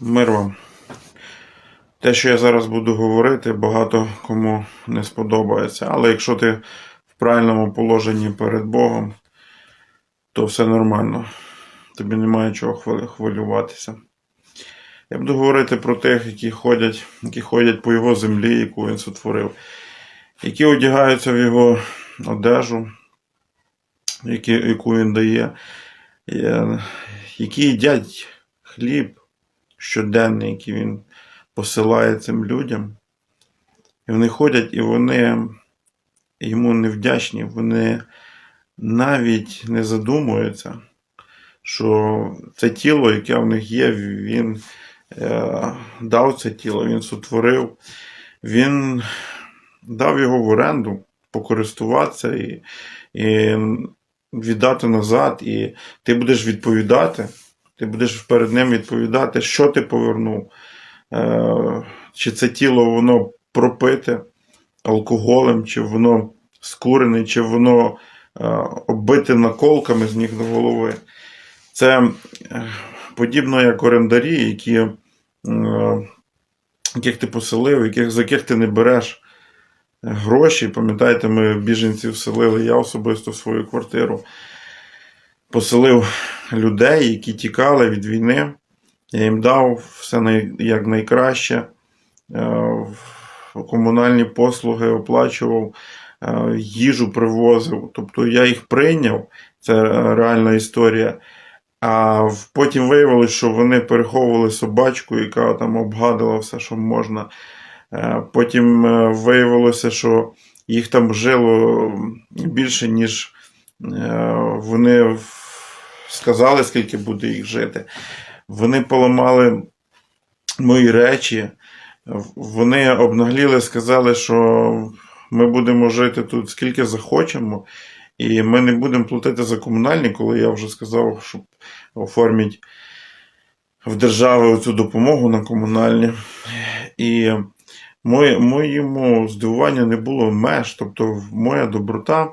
Мир вам. Те, що я зараз буду говорити, багато кому не сподобається. Але якщо ти в правильному положенні перед Богом, то все нормально. Тобі немає чого хвилюватися. Я буду говорити про тих, які ходять, які ходять по його землі, яку він сотворив, які одягаються в його одежу, яку він дає, е, які їдять хліб щоденний, який він посилає цим людям. І вони ходять, і вони йому невдячні, вони навіть не задумуються, що це тіло, яке в них є, він е, дав це тіло, він сотворив, він дав його в оренду покористуватися і, і віддати назад, і ти будеш відповідати. Ти будеш перед ним відповідати, що ти повернув. Е, чи це тіло воно пропите алкоголем, чи воно скурене, чи воно е, оббите наколками з ніг до голови. Це е, подібно як орендарі, які, яких ти поселив, яких, з яких ти не береш гроші. Пам'ятаєте, ми біженців селили, я особисто в свою квартиру поселив людей, які тікали від війни. Я їм дав все як найкраще. Е, Комунальні послуги оплачував, е, їжу привозив. Тобто я їх прийняв, це реальна історія. А потім виявилось, що вони переховували собачку, яка там обгадила все, що можна. Е, Потім виявилося, що їх там жило більше, ніж вони сказали, скільки буде їх жити. Вони поламали мої речі, вони обнагліли, сказали, що ми будемо жити тут скільки захочемо, і ми не будемо платити за комунальні, коли я вже сказав, щоб оформіть в держави цю допомогу на комунальні. І моє, моєму здивуванню не було меж, тобто моя доброта е,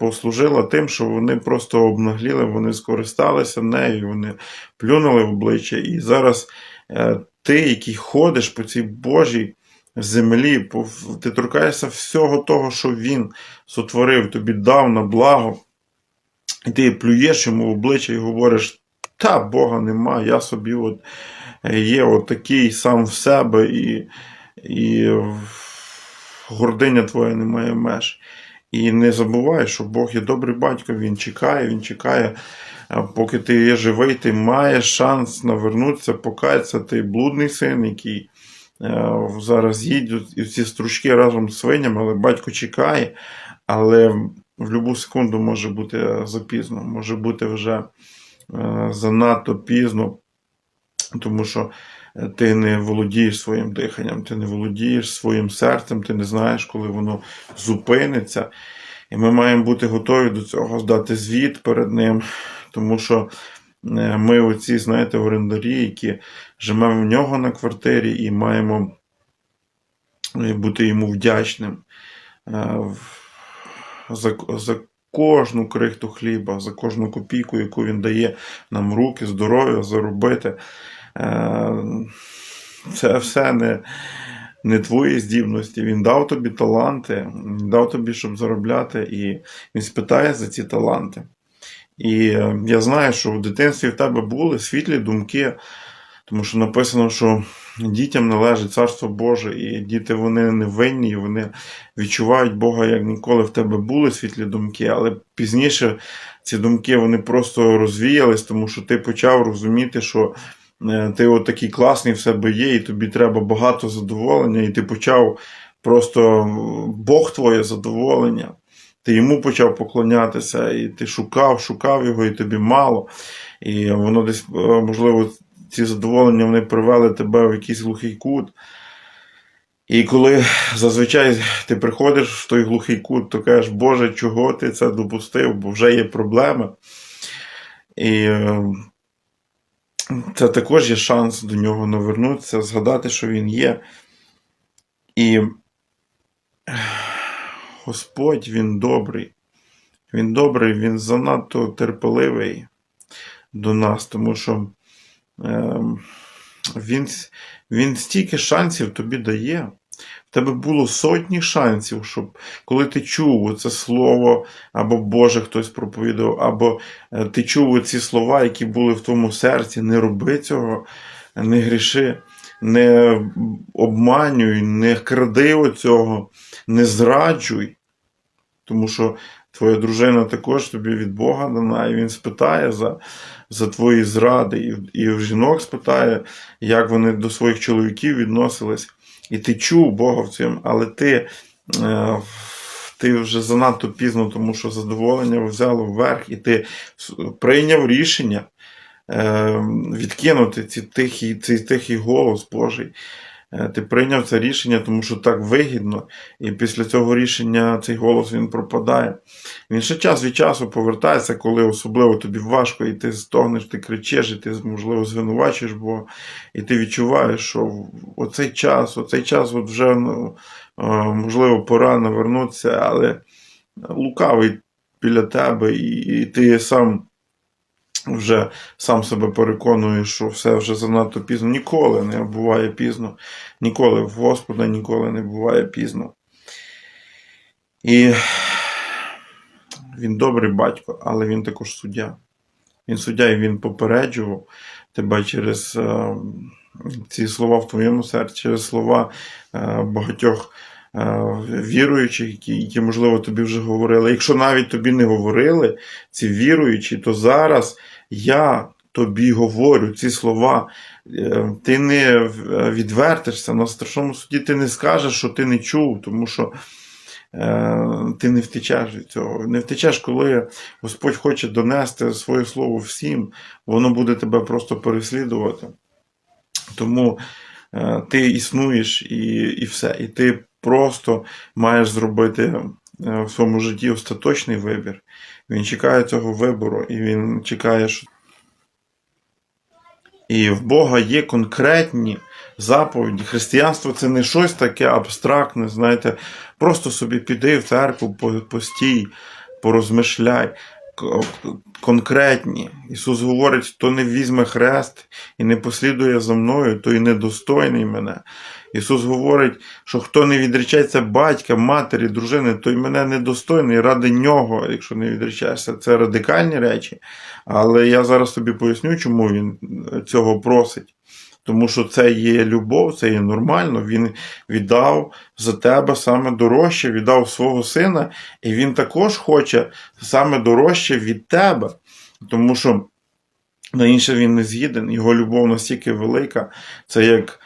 послужила тим, що вони просто обнагліли, вони скористалися нею, вони плюнули в обличчя. І зараз е, ти, який ходиш по цій Божій землі, ти торкаєшся всього того, що він сотворив, тобі дав на благо, і ти плюєш йому в обличчя і говориш: та Бога нема, я собі от е, є от такий сам в себе, і, і гординя твоя не має меж. І не забувай, що Бог є добрий батько, Він чекає, Він чекає, поки ти є живий, ти маєш шанс навернутися, покаятися, ти блудний син, який е, зараз їдуть і ці стручки разом з свинями, але батько чекає, але в будь-яку секунду може бути запізно, може бути вже е, занадто пізно, тому що ти не володієш своїм диханням, ти не володієш своїм серцем, ти не знаєш, коли воно зупиниться. І ми маємо бути готові до цього, здати звіт перед ним, тому що е, ми оці, знаєте, орендарі, які живемо в нього на квартирі і маємо е, бути йому вдячним е, за, за кожну крихту хліба, за кожну копійку, яку він дає нам руки, здоров'я заробити. Е, Це все не, не твої здібності. Він дав тобі таланти, дав тобі, щоб заробляти, і він спитає за ці таланти. І е, я знаю, що в дитинстві в тебе були світлі думки, тому що написано, що дітям належить царство Боже, і діти вони не винні, вони відчувають Бога як ніколи. В тебе були світлі думки, але пізніше ці думки вони просто розвіялись, тому що ти почав розуміти, що ти от такий класний в себе є, і тобі треба багато задоволення, і ти почав просто Бог твоє задоволення. Ти йому почав поклонятися, і ти шукав, шукав його, і тобі мало. І воно десь, е, можливо, ці задоволення вони привели тебе в якийсь глухий кут. І коли зазвичай ти приходиш в той глухий кут, то кажеш, Боже, чого ти це допустив, бо вже є проблеми. І е, це також є шанс до нього навернутися, згадати, що він є. І Господь, Він добрий. Він добрий, він занадто терпеливий до нас, тому що е, він, він стільки шансів тобі дає. Тебе було сотні шансів, щоб коли ти чув це слово, або Боже хтось проповідав, або е, ти чув ці слова, які були в твоєму серці, не роби цього, не гріши, не обманюй, не кради оцього, не зраджуй. Тому що твоя дружина також тобі від Бога дана, і він спитає за, за твої зради, і, і в жінок спитає, як вони до своїх чоловіків відносились. І ти чув Бога в цьому, але ти, е, ти вже занадто пізно, тому що задоволення взяло вверх, і ти прийняв рішення е, відкинути ці тихий, цей тихий голос Божий. Е, Ти прийняв це рішення, тому що так вигідно, і після цього рішення цей голос він пропадає. Він ще час від часу повертається, коли особливо тобі важко, і ти стогнеш, ти кричиш, і ти, можливо, звинувачуєш Бога, і ти відчуваєш, що оцей час, оцей час от вже ну, е, можливо пора навернутися, але лукавий біля тебе, і ти сам вже сам себе переконуєш, що все вже занадто пізно. Ніколи не буває пізно. Ніколи в Господа ніколи не буває пізно. І він добрий батько, але він також суддя. Він суддя і він попереджував тебе через е, ці слова в твоєму серці, через слова е, багатьох е, віруючих, які, які, можливо, тобі вже говорили. Якщо навіть тобі не говорили, ці віруючі, то зараз я тобі говорю ці слова. Е, Ти не відвертишся на страшному суді, ти не скажеш, що ти не чув, тому що е, ти не втечеш від цього. Не втечеш, коли Господь хоче донести своє слово всім, воно буде тебе просто переслідувати. Тому е, ти існуєш і, і все. І ти просто маєш зробити е, в своєму житті остаточний вибір. Він чекає цього вибору, і він чекає, що. І в Бога є конкретні заповіді. Християнство це не щось таке абстрактне, знаєте, просто собі піди в церкву, постій, порозмишляй. Конкретні. Ісус говорить, хто не візьме хрест і не послідує за мною, той недостойний мене. Ісус говорить, що хто не відречеться батька, матері, дружини, той мене недостойний ради нього, якщо не відречешся. Це радикальні речі. Але я зараз тобі поясню, чому він цього просить. Тому що це є любов, це є нормально. Він віддав за тебе саме дорожче, віддав свого сина, і він також хоче саме дорожче від тебе. Тому що на інше він не згіден. Його любов настільки велика. Це як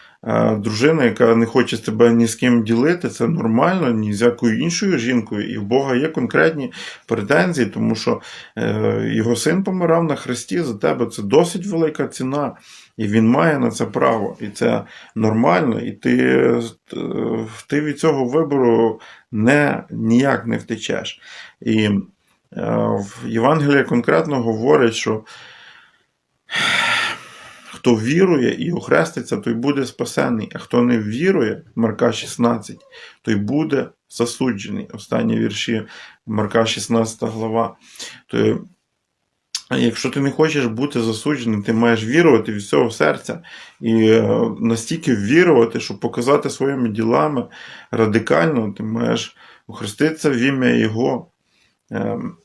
дружина, яка не хоче тебе ні з ким ділити, це нормально, ні з якою іншою жінкою. І в Бога є конкретні претензії, тому що е, його син помирав на хресті за тебе. Це досить велика ціна. І він має на це право, і це нормально, і ти, е, ти від цього вибору не, ніяк не втечеш. І е, в Євангелії конкретно говорить, що хто вірує і охреститься, той буде спасений, а хто не вірує, Марка 16, той буде засуджений. Останні вірші Марка 16 глава. То Якщо ти не хочеш бути засудженим, ти маєш вірувати від всього серця і е, настільки вірувати, щоб показати своїми ділами радикально, ти маєш охреститися в ім'я Його. Ем,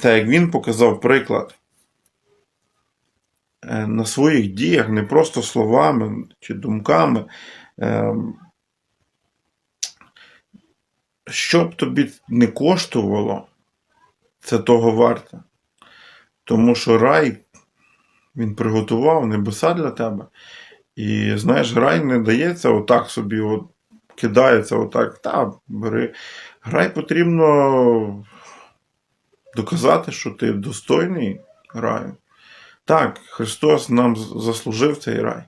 Та як він показав приклад на своїх діях, не просто словами чи думками. ем, Що б тобі не коштувало, це того варте. Тому що рай він приготував небеса для тебе. І знаєш, рай не дається отак собі, от, кидається отак, та бери. Рай потрібно доказати, що ти достойний раю. Так, Христос нам заслужив цей рай.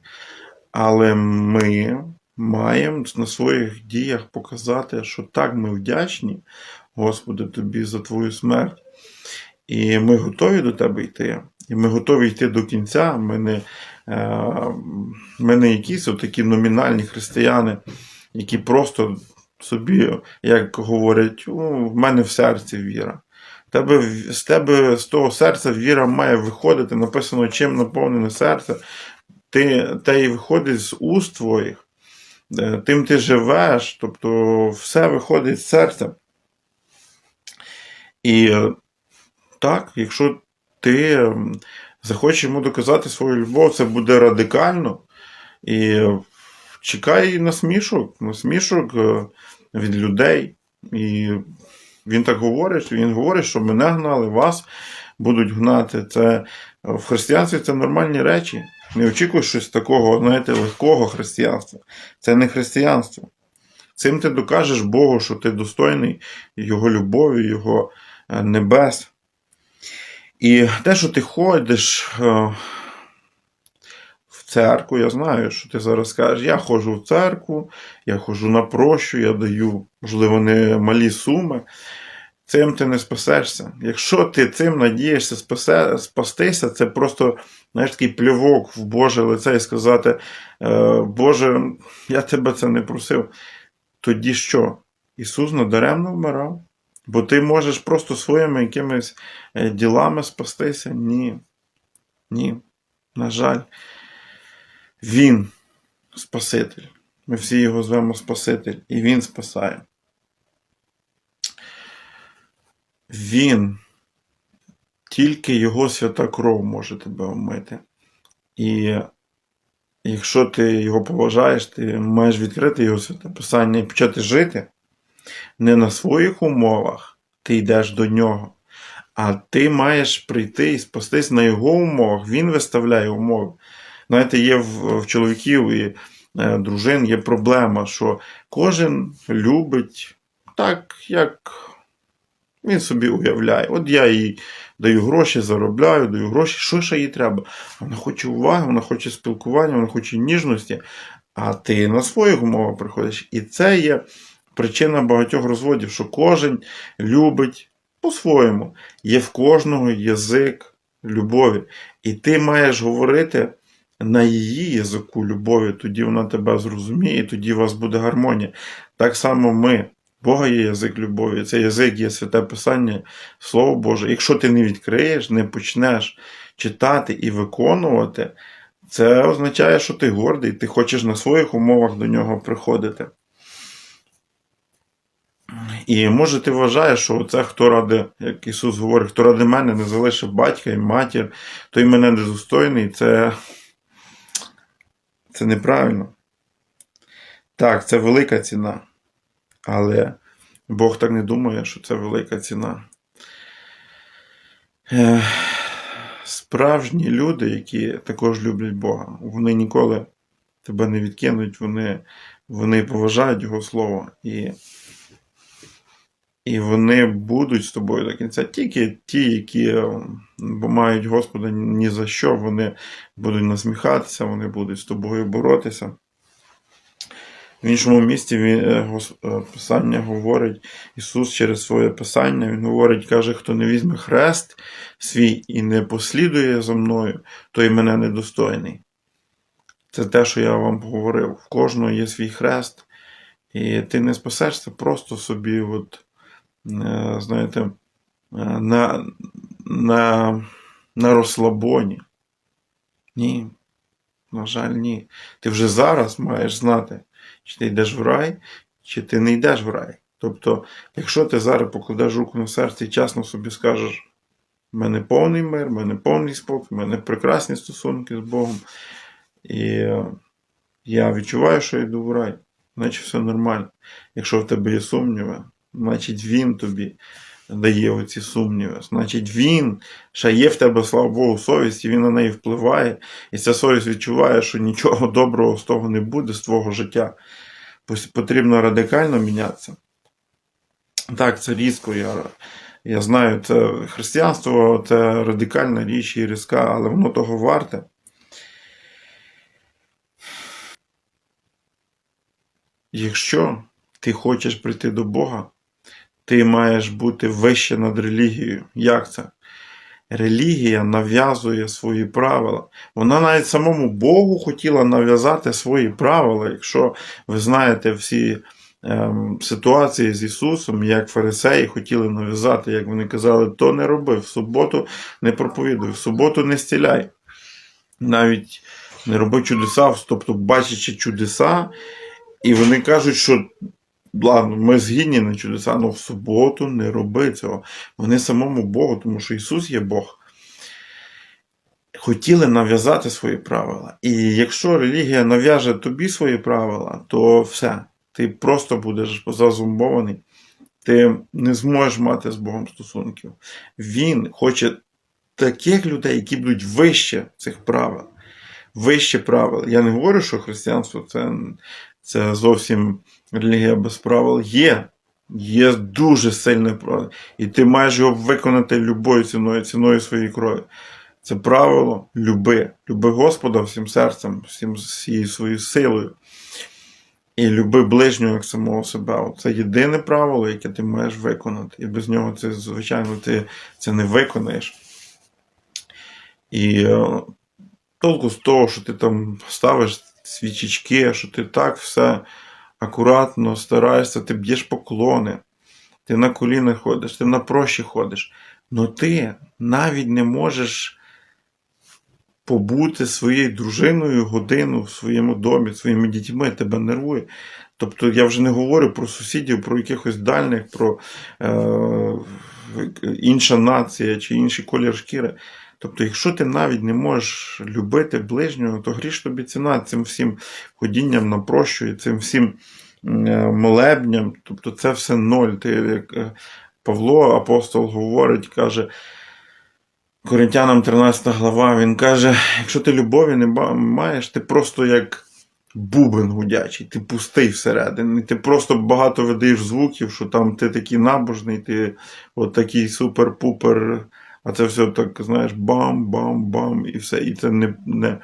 Але ми маємо на своїх діях показати, що так ми вдячні, Господи, Тобі за Твою смерть. І ми готові до тебе йти. І ми готові йти до кінця. Ми не, е, ми не якісь такі номінальні християни, які просто собі, як говорять, «О, в мене в серці віра. Тебе, з тебе з того серця віра має виходити. Написано, чим наповнене серце, ти, те і виходить з уст твоїх, е, тим ти живеш, тобто все виходить з серця. І е, так, якщо ти ем, захочеш йому доказати свою любов, це буде радикально. І е, чекай насмішок е, від людей. І він так говорить, він говорить, що мене гнали, вас будуть гнати. Це е, в християнстві це нормальні речі. Не очікуй щось такого, знаєте, легкого християнства. Це не християнство. Цим ти докажеш Богу, що ти достойний Його любові, Його е, небес. І те, що ти ходиш е, церкву, я знаю, що ти зараз скажеш, я ходжу в церкву, я ходжу на прощу, я даю, можливо, не малі суми. Цим ти не спасешся. Якщо ти цим надієшся спасе, спастися, це просто знаєш, такий плювок в Боже лице і сказати, е, Боже, я тебе це не просив. Тоді що? Ісус надаремно вмирав? Бо ти можеш просто своїми якимись е, ділами спастися? Ні. Ні. На жаль, Він Спаситель. Ми всі його звемо Спаситель, і Він спасає. Він, тільки Його свята кров може тебе омити. І якщо ти його поважаєш, ти маєш відкрити його святе писання і почати жити не на своїх умовах, ти йдеш до нього, а ти маєш прийти і спастись на його умовах. Він виставляє умови. Знаєте, є в, в чоловіків і е, дружин є проблема, що кожен любить так, як він собі уявляє. От я їй даю гроші, заробляю, даю гроші. Що ще їй треба? Вона хоче уваги, вона хоче спілкування, вона хоче ніжності, а ти на своїх умовах приходиш. І це є причина багатьох розводів, що кожен любить по-своєму. Є в кожного язик любові. І ти маєш говорити на її язику любові, тоді вона тебе зрозуміє, і тоді у вас буде гармонія. Так само ми. Бога є язик любові, цей язик є святе Писання, Слово Боже. Якщо ти не відкриєш, не почнеш читати і виконувати, це означає, що ти гордий, ти хочеш на своїх умовах до нього приходити. І може ти вважаєш, що це хто ради, як Ісус говорить, хто ради мене не залишив батька і матір, той мене недостойний, це, це неправильно. Так, це велика ціна. Але Бог так не думає, що це велика ціна. Справжні люди, які також люблять Бога, вони ніколи тебе не відкинуть, вони, вони поважають Його Слово. І і вони будуть з тобою до кінця. Тільки ті, які мають Господа ні за що, вони будуть насміхатися, вони будуть з тобою боротися. В іншому місці е, е, Писання говорить, Ісус через своє Писання, Він говорить, каже, хто не візьме хрест свій і не послідує за мною, той мене недостойний. Це те, що я вам говорив. В кожного є свій хрест, і ти не спасешся просто собі, от, е, знаєте, на, на, на розслабоні. Ні. На жаль, ні. Ти вже зараз маєш знати чи ти йдеш в рай, чи ти не йдеш в рай. Тобто, якщо ти зараз покладеш руку на серце і чесно собі скажеш, в мене повний мир, в мене повний спокій, в мене прекрасні стосунки з Богом, і я відчуваю, що йду в рай, значить все нормально. Якщо в тебе є сумніви, значить Він тобі дає оці сумніви. Значить, він ще є в тебе, слава Богу, совість, і він на неї впливає. І ця совість відчуває, що нічого доброго з того не буде, з твого життя. Потрібно радикально мінятися. Так, це різко. Я я знаю, це християнство це радикальна річ і різка, але воно того варте. Якщо ти хочеш прийти до Бога, ти маєш бути вище над релігією. Як це? Релігія нав'язує свої правила. Вона навіть самому Богу хотіла нав'язати свої правила. Якщо ви знаєте всі ем, ситуації з Ісусом, як фарисеї хотіли нав'язати, як вони казали, то не роби, в суботу не проповідуй, в суботу не стіляй. Навіть не роби чудеса, тобто бачачи чудеса, і вони кажуть, що ладно, ми згідні на чудеса, але в суботу не роби цього. Вони самому Богу, тому що Ісус є Бог. Хотіли нав'язати свої правила. І якщо релігія нав'яже тобі свої правила, то все, ти просто будеш зазумбований, ти не зможеш мати з Богом стосунків. Він хоче таких людей, які будуть вище цих правил. Вище правил. Я не говорю, що християнство це, це зовсім релігія без правил. Є. Є дуже сильне правило. І ти маєш його виконати любою ціною, ціною своєї крові. Це правило люби. Люби Господа всім серцем, всім всією своєю силою. І люби ближнього як самого себе. Це єдине правило, яке ти маєш виконати. І без нього це, звичайно, ти це не виконаєш. І е, толку з того, що ти там ставиш свічечки, що ти так все акуратно стараєшся, ти б'єш поклони, ти на коліна ходиш, ти на прощі ходиш. Но ти навіть не можеш побути своєю дружиною годину в своєму домі, своїми дітьми, тебе нервує. Тобто я вже не говорю про сусідів, про якихось дальних, про е, інша нація чи інший колір шкіри. Тобто, якщо ти навіть не можеш любити ближнього, то гріш тобі ціна цим всім ходінням на прощу і цим всім е, молебням. Тобто це все ноль. Ти, як е, Павло, апостол, говорить, каже. Коринтянам 13 глава, він каже: якщо ти любові не маєш, ти просто як бубен гудячий, ти пустий всередині, ти просто багато видаєш звуків, що там ти такий набожний, ти от такий супер-пупер, а це все так, знаєш, бам-бам-бам, і все. І це не, не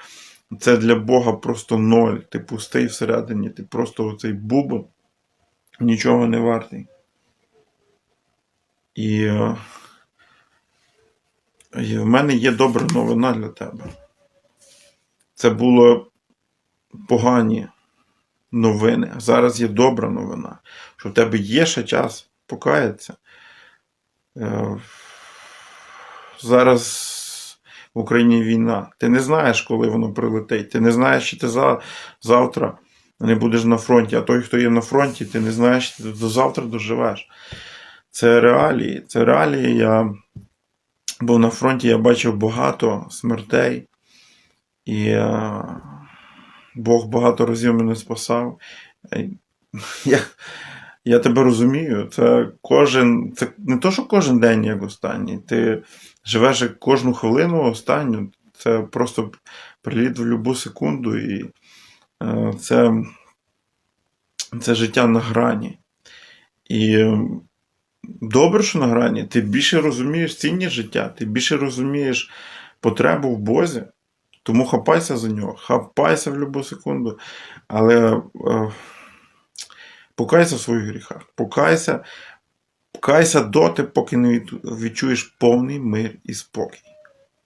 це для Бога просто ноль. Ти пустий всередині, ти просто оцей бубон, нічого не вартий. І. е, і в мене є добра новина для тебе. Це було погані новини. Зараз є добра новина, що в тебе є ще час покаятися. Зараз в Україні війна. Ти не знаєш, коли воно прилетить. Ти не знаєш, чи ти за, завтра не будеш на фронті, а той, хто є на фронті, ти не знаєш, чи ти до завтра доживеш. Це реалії. Це реалії. Я був на фронті, я бачив багато смертей, і е, Бог багато разів мене спасав. Е, Я, я тебе розумію, це кожен, це не то, що кожен день як останній. Ти живеш кожну хвилину останню. Це просто приліт в будь-яку секунду, і е, це, це життя на грані. І добре, що на грані, ти більше розумієш цінність життя, ти більше розумієш потребу в Бозі, тому хапайся за нього, хапайся в будь-яку секунду, але е, покайся в своїх гріхах, покайся, покайся доти, поки не відчуєш повний мир і спокій.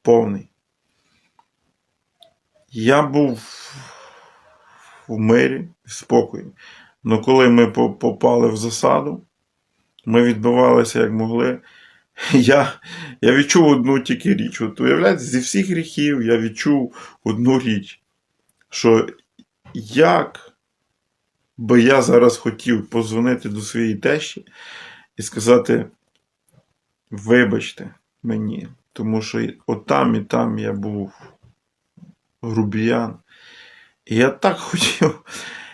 Повний. Я був в мирі, в спокої. Але коли ми попали в засаду, ми відбивалися як могли. Я, я відчув одну тільки річ. От уявляєте, зі всіх гріхів я відчув одну річ, що як би я зараз хотів позвонити до своєї тещі і сказати: вибачте мені, тому що отам і там я був грубіян. І я так хотів.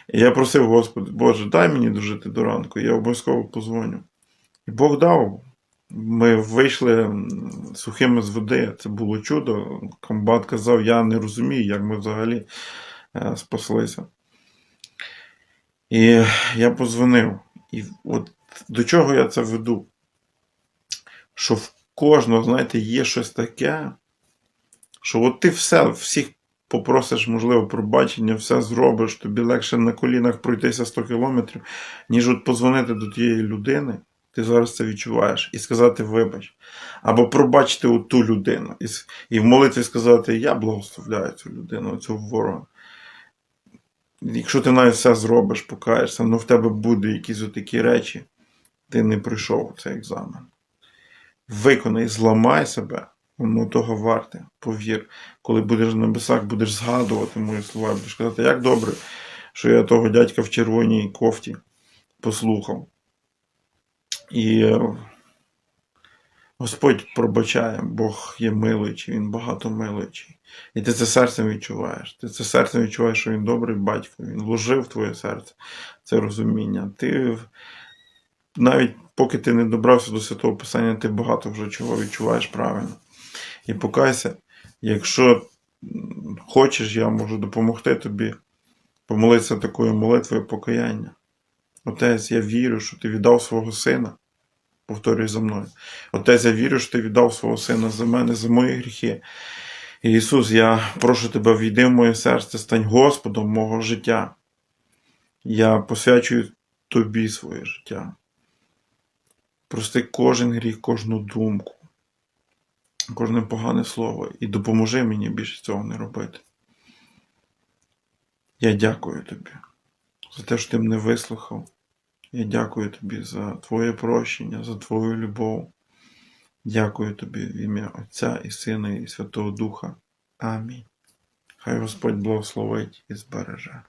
І я просив Господи, Боже, дай мені дожити до ранку, я обов'язково позвоню. І Бог дав. Ми вийшли сухими з води. Це було чудо. Комбат казав, я не розумію, як ми взагалі е, спаслися. І я позвонив. І от до чого я це веду? Що в кожного, знаєте, є щось таке, що от ти все, всіх попросиш, можливо, пробачення, все зробиш, тобі легше на колінах пройтися 100 кілометрів, ніж от позвонити до тієї людини, ти зараз це відчуваєш, і сказати вибач. Або пробачити оту людину. І, і в молитві сказати, я благословляю цю людину, цього ворога. Якщо ти навіть все зробиш, покаєшся, ну в тебе буде якісь отакі речі, ти не пройшов цей екзамен. Виконай, зламай себе, Воно того варте, повір. Коли будеш на небесах, будеш згадувати мої слова, будеш казати, як добре, що я того дядька в червоній кофті послухав. І е, Господь пробачає, Бог є милуючий, Він багато милуючий. І ти це серцем відчуваєш. Ти це серцем відчуваєш, що він добрий батько, він вложив твоє серце це розуміння. Ти навіть поки ти не добрався до святого Писання, ти багато вже чого відчуваєш правильно. І покайся, якщо хочеш, я можу допомогти тобі помолитися такою молитвою покаяння. Отець, я вірю, що ти віддав свого сина. Повторюй за мною. Отець, я вірю, що ти віддав свого сина за мене, за мої гріхи. Ісус, я прошу тебе, війди в моє серце, стань Господом мого життя. Я посвячую тобі своє життя. Прости кожен гріх, кожну думку, кожне погане слово і допоможи мені більше цього не робити. Я дякую тобі за те, що ти мене вислухав. Я дякую тобі за твоє прощення, за твою любов. Дякую тобі в ім'я Отця і Сина і Святого Духа. Амінь. Хай Господь благословить і збереже.